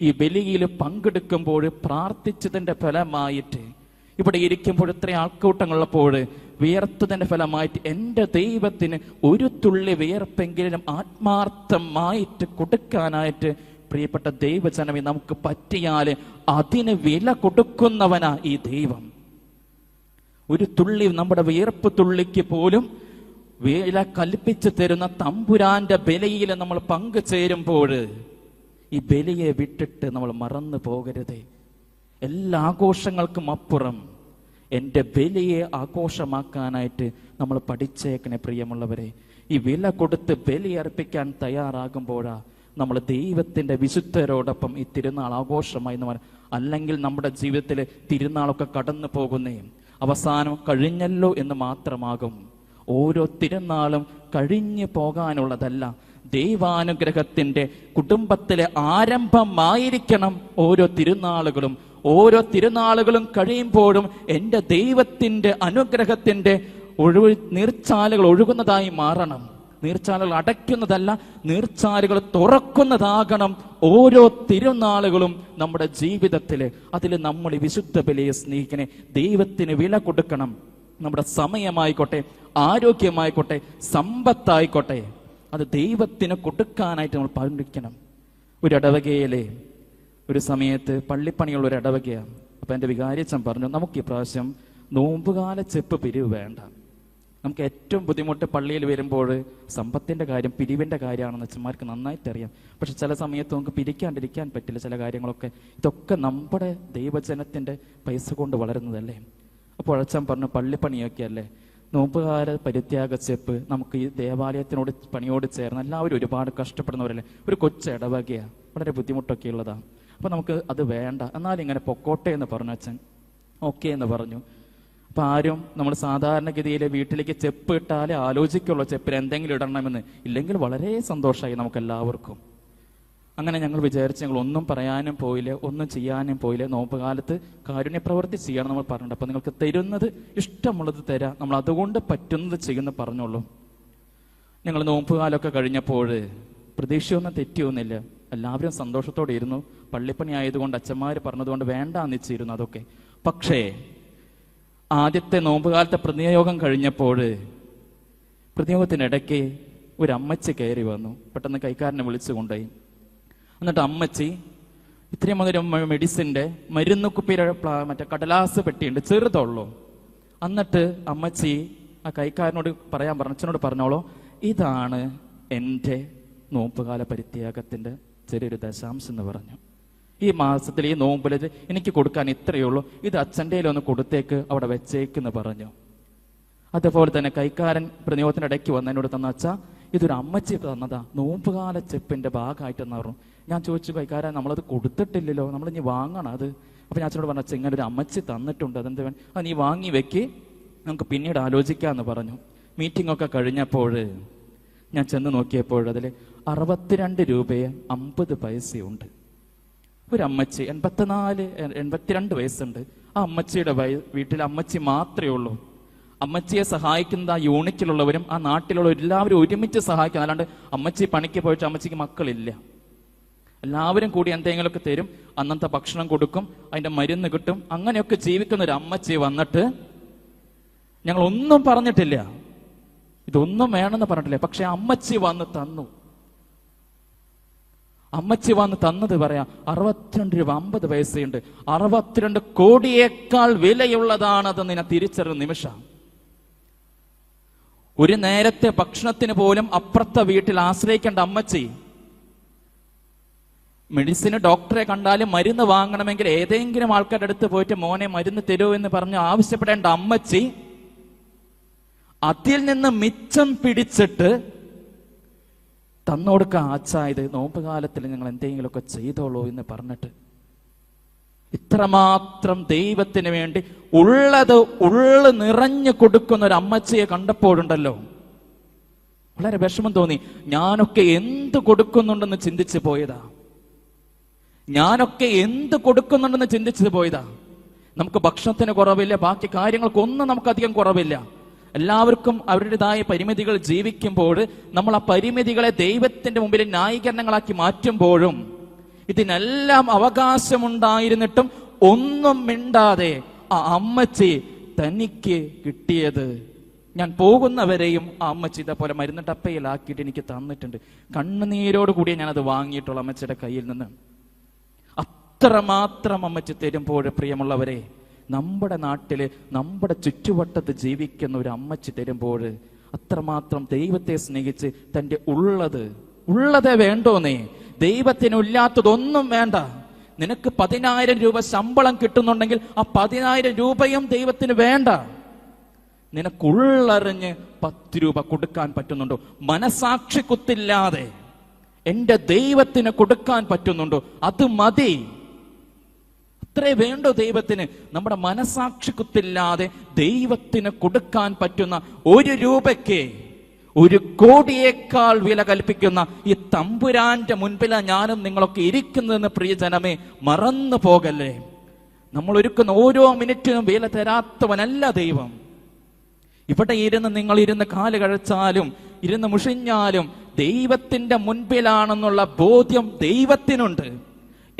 ഈ ബലിയിൽ പങ്കെടുക്കുമ്പോൾ പ്രാർത്ഥിച്ചതിന്റെ ഫലമായിട്ട് ഇവിടെ ഇരിക്കുമ്പോൾ ഇത്രയും ആൾക്കൂട്ടങ്ങളുള്ളപ്പോൾ വിയർത്തതിന്റെ ഫലമായിട്ട് എന്റെ ദൈവത്തിന് ഒരു തുള്ളി വിയർപ്പെങ്കിലും ആത്മാർത്ഥമായിട്ട് കൊടുക്കാനായിട്ട് പ്രിയപ്പെട്ട ദൈവജനമേ നമുക്ക് പറ്റിയാൽ അതിന് വില കൊടുക്കുന്നവനാ ഈ ദൈവം. ഒരു തുള്ളി നമ്മുടെ വിയർപ്പ് തുള്ളിക്ക് പോലും വില കൽപ്പിച്ചു തരുന്ന തമ്പുരാന്റെ ബലിയിൽ നമ്മൾ പങ്കു ചേരുമ്പോൾ ഈ ബലിയെ വിട്ടിട്ട് നമ്മൾ മറന്നു പോകരുതേ. എല്ലാ ആഘോഷങ്ങൾക്കും അപ്പുറം എന്റെ ബലിയെ ആഘോഷമാക്കാനായിട്ട് നമ്മൾ പഠിച്ചേക്കണേ പ്രിയമുള്ളവരെ. ഈ വില കൊടുത്ത് ബലി അർപ്പിക്കാൻ തയ്യാറാകുമ്പോഴാ നമ്മൾ ദൈവത്തിന്റെ വിശുദ്ധരോടൊപ്പം ഈ തിരുനാൾ ആഘോഷമായി എന്ന് പറ അല്ലെങ്കിൽ നമ്മുടെ ജീവിതത്തിൽ തിരുനാളൊക്കെ കടന്നു പോകുന്നേ. അവസാനം കഴിഞ്ഞല്ലോ എന്ന് മാത്രമാകും. ഓരോ തിരുനാളും കഴിഞ്ഞു പോകാനുള്ളതല്ല. ദൈവാനുഗ്രഹത്തിന്റെ കുടുംബത്തിലെ ആരംഭമായിരിക്കണം ഓരോ തിരുനാളുകളും ഓരോ തിരുനാളുകളും കഴിയുമ്പോഴും എന്റെ ദൈവത്തിന്റെ അനുഗ്രഹത്തിന്റെ ഒഴിവ് നീർച്ചാലുകൾ ഒഴുകുന്നതായി മാറണം. നീർച്ചാലുകൾ അടയ്ക്കുന്നതല്ല നീർച്ചാലുകൾ തുറക്കുന്നതാകണം ഓരോ തിരുനാളുകളും നമ്മുടെ ജീവിതത്തിൽ അതിൽ നമ്മൾ വിശുദ്ധ ബലിയെ സ്നേഹിക്കണേ. ദൈവത്തിന് വില കൊടുക്കണം. നമ്മുടെ സമയമായിക്കോട്ടെ ആരോഗ്യമായിക്കോട്ടെ സമ്പത്തായിക്കോട്ടെ. അത് ദൈവത്തിന് കൊടുക്കാനായിട്ട് നമ്മൾ പഠിക്കണം ഒരു ഒരു സമയത്ത് പള്ളിപ്പണിയുള്ള ഒരു ഇടവകയാണ്. അപ്പം എന്റെ വികാരിച്ചൻ പറഞ്ഞു നമുക്ക് ഈ പ്രാവശ്യം നോമ്പുകാല ചെപ്പ് പിരിവ് വേണ്ട. നമുക്ക് ഏറ്റവും ബുദ്ധിമുട്ട് പള്ളിയിൽ വരുമ്പോൾ സമ്പത്തിന്റെ കാര്യം പിരിവിന്റെ കാര്യമാണെന്ന് അച്ഛന്മാർക്ക് നന്നായിട്ട് അറിയാം. പക്ഷെ ചില സമയത്ത് നമുക്ക് പിരിക്കാണ്ടിരിക്കാൻ പറ്റില്ല ചില കാര്യങ്ങളൊക്കെ. ഇതൊക്കെ നമ്മുടെ ദൈവജനത്തിന്റെ പൈസ കൊണ്ട് വളരുന്നതല്ലേ? അപ്പോൾ അച്ഛൻ പറഞ്ഞു പള്ളിപ്പണിയൊക്കെ അല്ലേ നോമ്പുകാല പരിത്യാഗ ചെപ്പ് നമുക്ക് ഈ ദേവാലയത്തിനോട് പണിയോട് ചേർന്ന് എല്ലാവരും ഒരുപാട് കഷ്ടപ്പെടുന്നവരല്ലേ? ഒരു കൊച്ചു ഇടവകയാണ്. വളരെ ബുദ്ധിമുട്ടൊക്കെ ഉള്ളതാ അപ്പൊ നമുക്ക് അത് വേണ്ട. എന്നാലും ഇങ്ങനെ പൊക്കോട്ടെ എന്ന് പറഞ്ഞു അച്ഛൻ. ഓക്കെ എന്ന് പറഞ്ഞു. അപ്പൊ ആരും നമ്മൾ സാധാരണഗതിയിൽ വീട്ടിലേക്ക് ചെപ്പ് ഇട്ടാലേ ആലോചിക്കുള്ളൂ ചെപ്പിൽ എന്തെങ്കിലും ഇടണമെന്ന്. ഇല്ലെങ്കിൽ വളരെ സന്തോഷമായി നമുക്ക് എല്ലാവർക്കും അങ്ങനെ ഞങ്ങൾ വിചാരിച്ച് ഞങ്ങൾ ഒന്നും പറയാനും പോയില്ല ഒന്നും ചെയ്യാനും പോയില്ല. നോമ്പ് കാലത്ത് കാരുണ്യ പ്രവൃത്തി ചെയ്യണം നമ്മൾ പറഞ്ഞിട്ട് അപ്പൊ നിങ്ങൾക്ക് തരുന്നത് ഇഷ്ടമുള്ളത് തരാം. നമ്മൾ അതുകൊണ്ട് പറ്റുന്നത് ചെയ്യുന്ന പറഞ്ഞോളൂ. ഞങ്ങൾ നോമ്പ് കാലമൊക്കെ കഴിഞ്ഞപ്പോൾ പ്രതീക്ഷയൊന്നും തെറ്റിയൊന്നുമില്ല. എല്ലാവരും സന്തോഷത്തോടെ ഇരുന്നു. പള്ളിപ്പണി ആയതുകൊണ്ട് അച്ഛന്മാർ പറഞ്ഞതുകൊണ്ട് വേണ്ട നിശ്ചയിരുന്നു അതൊക്കെ. പക്ഷേ ആദ്യത്തെ നോമ്പുകാലത്തെ പ്രതിനിയോഗം കഴിഞ്ഞപ്പോൾ പ്രതിയോഗത്തിനിടയ്ക്ക് ഒരു അമ്മച്ചി കയറി വന്നു. പെട്ടെന്ന് കൈക്കാരനെ വിളിച്ചു കൊണ്ടുപോയി. എന്നിട്ട് അമ്മച്ചി ഇത്രയും മധുരം മെഡിസിന്റെ മരുന്ന് കുപ്പിയുടെ പ്ലാ- മറ്റേ കടലാസ് പെട്ടിയുണ്ട് ചെറുതുള്ളൂ. എന്നിട്ട് അമ്മച്ചി ആ കൈക്കാരനോട് പറയാൻ പറഞ്ഞു അച്ഛനോട് പറഞ്ഞോളൂ ഇതാണ് എന്റെ നോമ്പുകാല പരിത്യാഗത്തിന്റെ ചെറിയൊരു ദശാംശം എന്ന് പറഞ്ഞു. ഈ മാസത്തിൽ ഈ നോമ്പിൽ എനിക്ക് കൊടുക്കാൻ ഇത്രയേ ഉള്ളൂ. ഇത് അച്ഛന്റെയിലൊന്ന് കൊടുത്തേക്ക് അവിടെ വെച്ചേക്കെന്ന് പറഞ്ഞു. അതേപോലെ തന്നെ കൈക്കാരൻ പ്രതിയോഗത്തിന്റെ ഇടയ്ക്ക് വന്ന് എന്നോട് തന്ന അച്ഛ ഇതൊരു അമ്മച്ചി തന്നതാ. നോമ്പുകാല ചെപ്പിന്റെ ഭാഗമായിട്ടെന്ന് പറഞ്ഞു. ഞാൻ ചോദിച്ചു കൈക്കാരൻ നമ്മളത് കൊടുത്തിട്ടില്ലല്ലോ. നമ്മൾ ഇനി വാങ്ങണം അത്. അപ്പൊ ഞാൻ അച്ഛനോട് പറഞ്ഞു അച്ഛൻ ഒരു അമ്മച്ചി തന്നിട്ടുണ്ട്. അതെന്ത് വേണം? അത് നീ വാങ്ങി വെക്ക്. നമുക്ക് പിന്നീട് ആലോചിക്കാന്ന് പറഞ്ഞു. മീറ്റിംഗ് ഒക്കെ കഴിഞ്ഞപ്പോൾ ഞാൻ ചെന്ന് നോക്കിയപ്പോൾ അതിൽ അറുപത്തിരണ്ട് രൂപയെ അമ്പത് പൈസയുണ്ട് ഒരു അമ്മച്ചി എൺപത്തിനാല് എൺപത്തിരണ്ട് വയസ്സുണ്ട്. ആ അമ്മച്ചിയുടെ വയ വീട്ടിൽ അമ്മച്ചി മാത്രമേ ഉള്ളൂ. അമ്മച്ചിയെ സഹായിക്കുന്ന ആ യൂണിറ്റിലുള്ളവരും ആ നാട്ടിലുള്ള എല്ലാവരും ഒരുമിച്ച് സഹായിക്കും. അല്ലാണ്ട് അമ്മച്ചി പണിക്ക് പോയിട്ട് അമ്മച്ചിക്ക് മക്കളില്ല. എല്ലാവരും കൂടി എന്തെങ്കിലുമൊക്കെ തരും. അന്നത്തെ ഭക്ഷണം കൊടുക്കും അതിന്റെ മരുന്ന് കിട്ടും. അങ്ങനെയൊക്കെ ജീവിക്കുന്ന ഒരു അമ്മച്ചി വന്നിട്ട് ഞങ്ങൾ ഒന്നും പറഞ്ഞിട്ടില്ല. ഇതൊന്നും വേണമെന്ന് പറഞ്ഞിട്ടില്ല. പക്ഷെ അമ്മച്ചി വന്ന് തന്നു. അമ്മച്ചി വന്ന് തന്നത് പറയാം അറുപത്തിരണ്ട് രൂപ അമ്പത് പൈസയുണ്ട്. അറുപത്തിരണ്ട് കോടിയേക്കാൾ വിലയുള്ളതാണത് നിന്നെ തിരിച്ചറിഞ്ഞ നിമിഷം. ഒരു നേരത്തെ ഭക്ഷണത്തിന് പോലും അപ്പുറത്തെ വീട്ടിൽ ആശ്രയിക്കേണ്ട അമ്മച്ചി മെഡിസിന് ഡോക്ടറെ കണ്ടാലും മരുന്ന് വാങ്ങണമെങ്കിൽ ഏതെങ്കിലും ആൾക്കാരുടെ അടുത്ത് പോയിട്ട് മോനെ മരുന്ന് തരൂ എന്ന് പറഞ്ഞ് ആവശ്യപ്പെടേണ്ട അമ്മച്ചി അതിൽ നിന്ന് മിച്ചം പിടിച്ചിട്ട് തന്നോടുക്ക ആച്ചാ ഇത് നോമ്പ് കാലത്തിൽ ഞങ്ങൾ എന്തെങ്കിലുമൊക്കെ ചെയ്തോളൂ എന്ന് പറഞ്ഞിട്ട് ഇത്രമാത്രം ദൈവത്തിന് വേണ്ടി ഉള്ളത് ഉള്ളു നിറഞ്ഞു കൊടുക്കുന്ന ഒരു അമ്മച്ചിയെ കണ്ടപ്പോഴുണ്ടല്ലോ. വളരെ വിഷമം തോന്നി. ഞാനൊക്കെ എന്ത് കൊടുക്കുന്നുണ്ടെന്ന് ചിന്തിച്ചു പോയതാ. ഞാനൊക്കെ എന്ത് കൊടുക്കുന്നുണ്ടെന്ന് ചിന്തിച്ചു പോയതാ. നമുക്ക് ഭക്ഷണത്തിന് കുറവില്ല ബാക്കി കാര്യങ്ങൾക്കൊന്നും നമുക്കധികം കുറവില്ല. എല്ലാവർക്കും അവരുടേതായ പരിമിതികൾ ജീവിക്കുമ്പോൾ നമ്മൾ ആ പരിമിതികളെ ദൈവത്തിന്റെ മുമ്പിൽ ന്യായീകരണങ്ങളാക്കി മാറ്റുമ്പോഴും ഇതിനെല്ലാം അവകാശമുണ്ടായിരുന്നിട്ടും ഒന്നും മിണ്ടാതെ ആ അമ്മച്ചി തനിക്ക് കിട്ടിയത്. ഞാൻ പോകുന്നവരെയും ആ അമ്മച്ചി ഇതേപോലെ മരുന്ന് ടപ്പയിലാക്കിയിട്ട് എനിക്ക് തന്നിട്ടുണ്ട്. കണ്ണുനീരോട് കൂടിയേ ഞാനത് വാങ്ങിയിട്ടുള്ള അമ്മച്ചിയുടെ കയ്യിൽ നിന്ന്. അത്രമാത്രം അമ്മച്ചി തരുമ്പോൾ പ്രിയമുള്ളവരെ നമ്മുടെ നാട്ടിൽ നമ്മുടെ ചുറ്റുവട്ടത്ത് ജീവിക്കുന്ന ഒരു അമ്മച്ചി തരുമ്പോൾ അത്രമാത്രം ദൈവത്തെ സ്നേഹിച്ച് തന്റെ ഉള്ളത് ഉള്ളതേ വേണ്ടോന്നേ ദൈവത്തിനില്ലാത്തതൊന്നും വേണ്ട. നിനക്ക് പതിനായിരം രൂപ ശമ്പളം കിട്ടുന്നുണ്ടെങ്കിൽ ആ പതിനായിരം രൂപയും ദൈവത്തിന് വേണ്ട. നിനക്കുള്ളറിഞ്ഞ് പത്ത് രൂപ കൊടുക്കാൻ പറ്റുന്നുണ്ടോ? മനസാക്ഷി കുത്തില്ലാതെ എന്റെ ദൈവത്തിന് കൊടുക്കാൻ പറ്റുന്നുണ്ടോ? അത് മതി. അത്രേ വേണ്ടോ ദൈവത്തിന്? നമ്മുടെ മനസാക്ഷി കുത്തില്ലാതെ ദൈവത്തിന് കൊടുക്കാൻ പറ്റുന്ന ഒരു രൂപയ്ക്ക് ഒരു കോടിയേക്കാൾ വില കൽപ്പിക്കുന്ന ഈ തമ്പുരാന്റെ മുൻപില ഞാനും നിങ്ങളൊക്കെ ഇരിക്കുന്നതെന്ന് പ്രിയജനമേ മറന്നു പോകല്ലേ? നമ്മൾ ഒരുക്കുന്ന ഓരോ മിനിറ്റിനും വില തരാത്തവനല്ല ദൈവം. ഇവിടെ ഇരുന്ന് നിങ്ങൾ ഇരുന്ന് കാൽ കഴിച്ചാലും ഇരുന്ന് മുഷിഞ്ഞാലും ദൈവത്തിന്റെ മുൻപിലാണെന്നുള്ള ബോധ്യം ദൈവത്തിനുണ്ട്.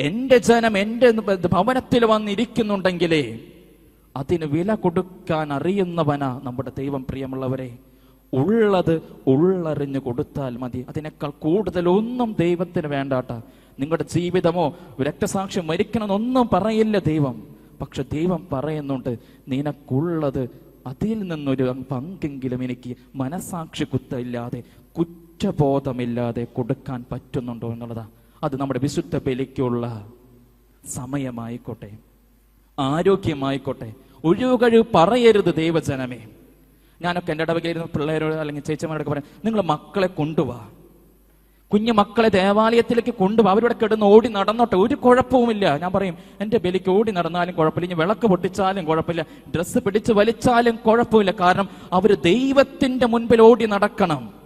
എന്റെ ജനം എന്റെ ഭവനത്തിൽ വന്നിരിക്കുന്നുണ്ടെങ്കിലേ അതിന് വില കൊടുക്കാൻ അറിയുന്നവനാ നമ്മുടെ ദൈവം പ്രിയമുള്ളവരെ. ഉള്ളത് ഉള്ളറിഞ്ഞു കൊടുത്താൽ മതി. അതിനേക്കാൾ കൂടുതൽ ഒന്നും ദൈവത്തിന് വേണ്ടാട്ട. നിങ്ങളുടെ ജീവിതമോ രക്തസാക്ഷി മരിക്കണമെന്നൊന്നും പറയില്ല ദൈവം. പക്ഷെ ദൈവം പറയുന്നുണ്ട് നിനക്കുള്ളത് അതിൽ നിന്നൊരു പങ്കെങ്കിലും എനിക്ക് മനസാക്ഷി കുത്തമില്ലാതെ കുറ്റബോധമില്ലാതെ കൊടുക്കാൻ പറ്റുന്നുണ്ടോ എന്നുള്ളതാ. അത് നമ്മുടെ വിശുദ്ധ ബലിക്കുള്ള സമയമായിക്കോട്ടെ. ആരോഗ്യമായിക്കോട്ടെ. ഒഴിവുകഴിവ് പറയരുത് ദൈവജനമേ. ഞാനൊക്കെ എന്റെ ഇടവകയിരുന്ന പിള്ളേരോട് അല്ലെങ്കിൽ ചേച്ചിമാരോടൊക്കെ പറയാം നിങ്ങൾ മക്കളെ കൊണ്ടുപോവാ കുഞ്ഞു മക്കളെ ദേവാലയത്തിലേക്ക് കൊണ്ടുപോകും അവരിവിടെ കിടന്ന് ഓടി നടന്നോട്ടെ. ഒരു കുഴപ്പവുമില്ല. ഞാൻ പറയും എന്റെ ബലിക്ക് ഓടി നടന്നാലും കുഴപ്പമില്ല. ഇനി വിളക്ക് പൊട്ടിച്ചാലും കുഴപ്പമില്ല. ഡ്രസ്സ് പിടിച്ച് വലിച്ചാലും കുഴപ്പമില്ല. കാരണം അവർ ദൈവത്തിന്റെ മുൻപിൽ ഓടി നടക്കണം.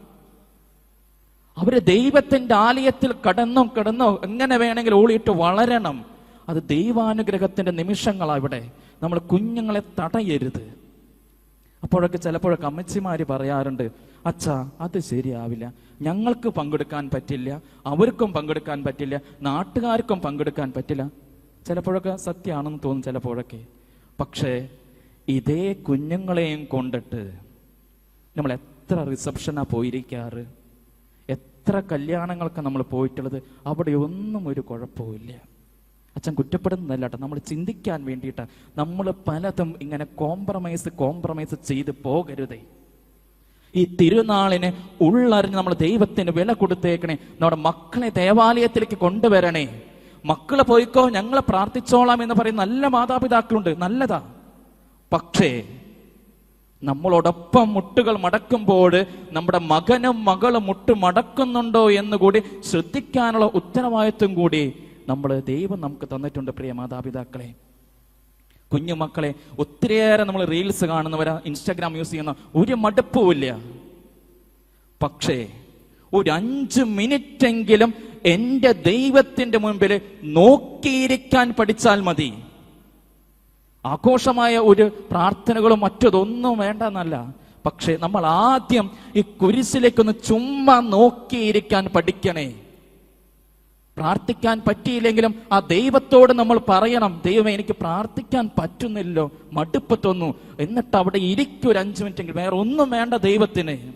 അവർ ദൈവത്തിന്റെ ആലയത്തിൽ കടന്നോ കിടന്നോ എങ്ങനെ വേണമെങ്കിൽ ഓടിയിട്ട് വളരണം. അത് ദൈവാനുഗ്രഹത്തിന്റെ നിമിഷങ്ങളാണ് ഇവിടെ. നമ്മൾ കുഞ്ഞുങ്ങളെ തടയരുത്. അപ്പോഴൊക്കെ ചിലപ്പോഴൊക്കെ അമ്മച്ചിമാര് പറയാറുണ്ട് അച്ഛാ അത് ശരിയാവില്ല. ഞങ്ങൾക്ക് പങ്കെടുക്കാൻ പറ്റില്ല. അവർക്കും പങ്കെടുക്കാൻ പറ്റില്ല. നാട്ടുകാർക്കും പങ്കെടുക്കാൻ പറ്റില്ല. ചിലപ്പോഴൊക്കെ സത്യമാണെന്ന് തോന്നും ചിലപ്പോഴൊക്കെ. പക്ഷേ ഇതേ കുഞ്ഞുങ്ങളെയും കൊണ്ടിട്ട് നമ്മൾ എത്ര റിസപ്ഷനാ പോയിരിക്കാറ്? എത്ര കല്യാണങ്ങൾക്ക് നമ്മൾ പോയിട്ടുള്ളത് അവിടെ ഒന്നും ഒരു കുഴപ്പമില്ല അച്ഛൻ കുറ്റപ്പെടുന്നതല്ല കേട്ടോ. നമ്മൾ ചിന്തിക്കാൻ വേണ്ടിയിട്ട്. നമ്മൾ പലതും ഇങ്ങനെ കോംപ്രമൈസ് കോംപ്രമൈസ് ചെയ്ത് പോകരുതേ. ഈ തിരുനാളിന് ഉള്ളറിഞ്ഞ് നമ്മൾ ദൈവത്തിന് വില കൊടുത്തേക്കണേ. നമ്മുടെ മക്കളെ ദേവാലയത്തിലേക്ക് കൊണ്ടുവരണേ. മക്കളെ പോയിക്കോ ഞങ്ങളെ പ്രാർത്ഥിച്ചോളാം എന്ന് പറയുന്ന നല്ല മാതാപിതാക്കളുണ്ട്. നല്ലതാ. പക്ഷേ നമ്മളോടൊപ്പം മുട്ടുകൾ മടക്കുമ്പോൾ നമ്മുടെ മകനും മകളും മുട്ട് മടക്കുന്നുണ്ടോ എന്ന് കൂടി ശ്രദ്ധിക്കാനുള്ള ഉത്തരവാദിത്വം കൂടി നമ്മൾ ദൈവം നമുക്ക് തന്നിട്ടുണ്ട് പ്രിയ മാതാപിതാക്കളെ. കുഞ്ഞുമക്കളെ ഒത്തിരിയേറെ നമ്മൾ റീൽസ് കാണുന്നവരാ ഇൻസ്റ്റാഗ്രാം യൂസ് ചെയ്യുന്ന ഒരു മടുപ്പുമില്ല. പക്ഷേ ഒരു അഞ്ച് മിനിറ്റ് എങ്കിലും എന്റെ ദൈവത്തിന്റെ മുൻപിൽ നോക്കിയിരിക്കാൻ പഠിച്ചാൽ മതി. ആഘോഷമായ ഒരു പ്രാർത്ഥനകളും മറ്റതൊന്നും വേണ്ടെന്നല്ല. പക്ഷേ നമ്മൾ ആദ്യം ഈ കുരിശിലേക്കൊന്ന് ചുമ്മാ നോക്കിയിരിക്കാൻ പഠിക്കണേ. പ്രാർത്ഥിക്കാൻ പറ്റിയില്ലെങ്കിലും ആ ദൈവത്തോട് നമ്മൾ പറയണം ദൈവമേ എനിക്ക് പ്രാർത്ഥിക്കാൻ പറ്റുന്നില്ലോ മടുപ്പ് തോന്നു എന്നിട്ട് അവിടെ ഇരിക്കും ഒരു അഞ്ചു മിനിറ്റ് എങ്കിലും വേറെ ഒന്നും വേണ്ട ദൈവത്തിന്.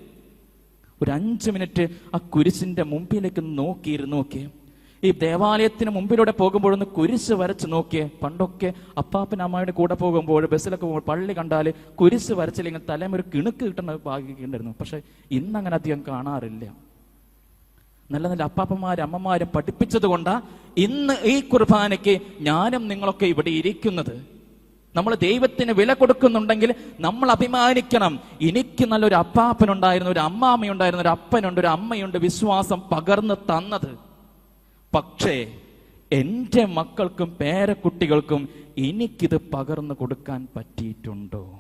ഒരു അഞ്ച് മിനിറ്റ് ആ കുരിശിന്റെ മുമ്പിലേക്ക് നോക്കിയിരുന്നു നോക്കി ഈ ദേവാലയത്തിന് മുമ്പിലൂടെ പോകുമ്പോഴൊന്ന് കുരിശ് വരച്ച് നോക്കിയേ. പണ്ടൊക്കെ അപ്പാപ്പൻ അമ്മയുടെ കൂടെ പോകുമ്പോൾ ബസ്സിലൊക്കെ പോകുമ്പോൾ പള്ളി കണ്ടാൽ കുരിശ് വരച്ചില്ലെങ്കിൽ തലേം ഒരു കിണുക്ക് കിട്ടുന്ന ഭാഗ്യമുണ്ടായിരുന്നു പക്ഷെ ഇന്നങ്ങനെ അധികം കാണാറില്ല. നല്ല നല്ല അപ്പാപ്പന്മാരും അമ്മമാരും പഠിപ്പിച്ചത് കൊണ്ടാ ഇന്ന് ഈ കുർബാനയ്ക്ക് ഞാനും നിങ്ങളൊക്കെ ഇവിടെ ഇരിക്കുന്നത്. നമ്മൾ ദൈവത്തിന് വില കൊടുക്കുന്നുണ്ടെങ്കിൽ നമ്മൾ അഭിമാനിക്കണം. എനിക്ക് നല്ലൊരു അപ്പാപ്പനുണ്ടായിരുന്നു ഒരു അമ്മാമ്മയുണ്ടായിരുന്നു ഒരു അപ്പനുണ്ട് ഒരു അമ്മയുണ്ട് വിശ്വാസം പകർന്നു തന്നത്. പക്ഷേ എന്റെ മക്കൾക്കും പേരക്കുട്ടികൾക്കും എനിക്കിത് പകർന്നു കൊടുക്കാൻ പറ്റിയിട്ടുണ്ടോ?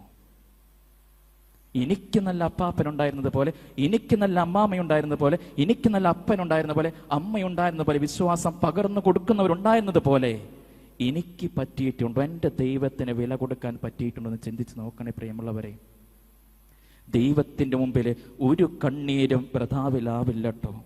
എനിക്ക് നല്ല അപ്പാപ്പനുണ്ടായിരുന്നത് പോലെ എനിക്ക് നല്ല അമ്മാമ്മയുണ്ടായിരുന്നത് പോലെ എനിക്ക് നല്ല അപ്പനുണ്ടായിരുന്ന പോലെ അമ്മയുണ്ടായിരുന്ന പോലെ വിശ്വാസം പകർന്നു കൊടുക്കുന്നവരുണ്ടായിരുന്നത് പോലെ എനിക്ക് പറ്റിയിട്ടുണ്ടോ? എന്റെ ദൈവത്തിന് വില കൊടുക്കാൻ പറ്റിയിട്ടുണ്ടോ എന്ന് ചിന്തിച്ച് നോക്കണേ പ്രിയമുള്ളവരെ. ദൈവത്തിന്റെ മുമ്പിൽ ഒരു കണ്ണീരും വ്രതാവിലാവില്ലട്ടോ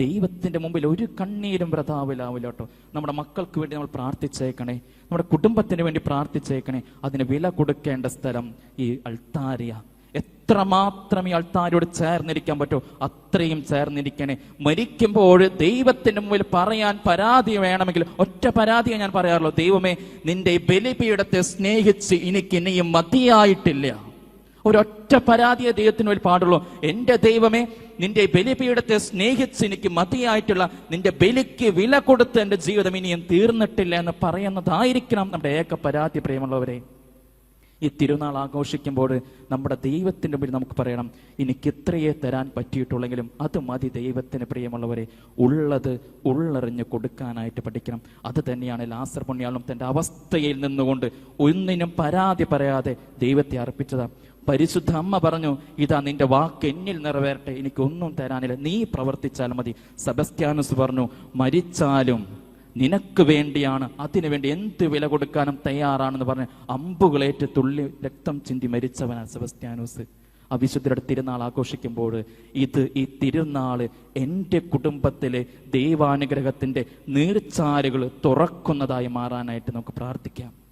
ദൈവത്തിന്റെ മുമ്പിൽ ഒരു കണ്ണീരും വ്രതാവിലാവില്ല കേട്ടോ നമ്മുടെ മക്കൾക്ക് വേണ്ടി നമ്മൾ പ്രാർത്ഥിച്ചേക്കണേ. നമ്മുടെ കുടുംബത്തിന് വേണ്ടി പ്രാർത്ഥിച്ചേക്കണേ. അതിന് വില കൊടുക്കേണ്ട സ്ഥലം ഈ അൾത്താരിയ. എത്രമാത്രം ഈ അൾത്താരിയോട് ചേർന്നിരിക്കാൻ പറ്റുമോ അത്രയും ചേർന്നിരിക്കണേ. മരിക്കുമ്പോൾ ദൈവത്തിന്റെ മുമ്പിൽ പറയാൻ പരാതി വേണമെങ്കിൽ ഒറ്റ പരാതിയെ ഞാൻ പറയാറുള്ളൂ. ദൈവമേ നിന്റെ ബലിപീഠത്തെ സ്നേഹിച്ച് എനിക്ക് ഇനിയും മതിയായിട്ടില്ല. ഒരൊറ്റ പരാതിയെ ദൈവത്തിന് ഒരു പാടുള്ളൂ. എന്റെ ദൈവമേ നിന്റെ ബലിപീഠത്തെ സ്നേഹിച്ച് എനിക്ക് മതിയായിട്ടുള്ള നിന്റെ ബലിക്ക് വില കൊടുത്ത് എന്റെ ജീവിതം ഇനിയും തീർന്നിട്ടില്ല എന്ന് പറയുന്നതായിരിക്കണം നമ്മുടെ ഏക പരാതി പ്രിയമുള്ളവരെ. ഈ തിരുനാൾ ആഘോഷിക്കുമ്പോൾ നമ്മുടെ ദൈവത്തിന്റെ മുന്നിൽ നമുക്ക് പറയണം എനിക്ക് ഇത്രയേ തരാൻ പറ്റിയിട്ടുള്ളെങ്കിലും അത് മതി ദൈവത്തിന് പ്രിയമുള്ളവരെ. ഉള്ളത് ഉള്ളറിഞ്ഞ് കൊടുക്കാനായിട്ട് പഠിക്കണം. അത് തന്നെയാണ് ലാസർ പുണ്യാളും തന്റെ അവസ്ഥയിൽ നിന്നുകൊണ്ട് ഒന്നിനും പരാതി പറയാതെ ദൈവത്തെ അർപ്പിച്ചത്. പരിശുദ്ധ അമ്മ പറഞ്ഞു ഇതാ നിന്റെ വാക്ക് എന്നിൽ നിറവേറട്ടെ എനിക്കൊന്നും തരാനില്ല. നീ പ്രവർത്തിച്ചാൽ മതി. സബസ്ത്യാനസ് പറഞ്ഞു മരിച്ചാലും നിനക്ക് വേണ്ടിയാണ് അതിനു വേണ്ടി എന്ത് വില കൊടുക്കാനും തയ്യാറാണെന്ന് പറഞ്ഞ് അമ്പുകളേറ്റ് തുള്ളി രക്തം ചിന്തി മരിച്ചവനാണ് സെബസ്ത്യാനോസ്. ആ വിശുദ്ധരുടെ തിരുനാൾ ആഘോഷിക്കുമ്പോൾ ഇത് ഈ തിരുനാൾ എന്റെ കുടുംബത്തിലെ ദൈവാനുഗ്രഹത്തിന്റെ നീർച്ചാലുകൾ തുറക്കുന്നതായി മാറാനായിട്ട് നമുക്ക് പ്രാർത്ഥിക്കാം.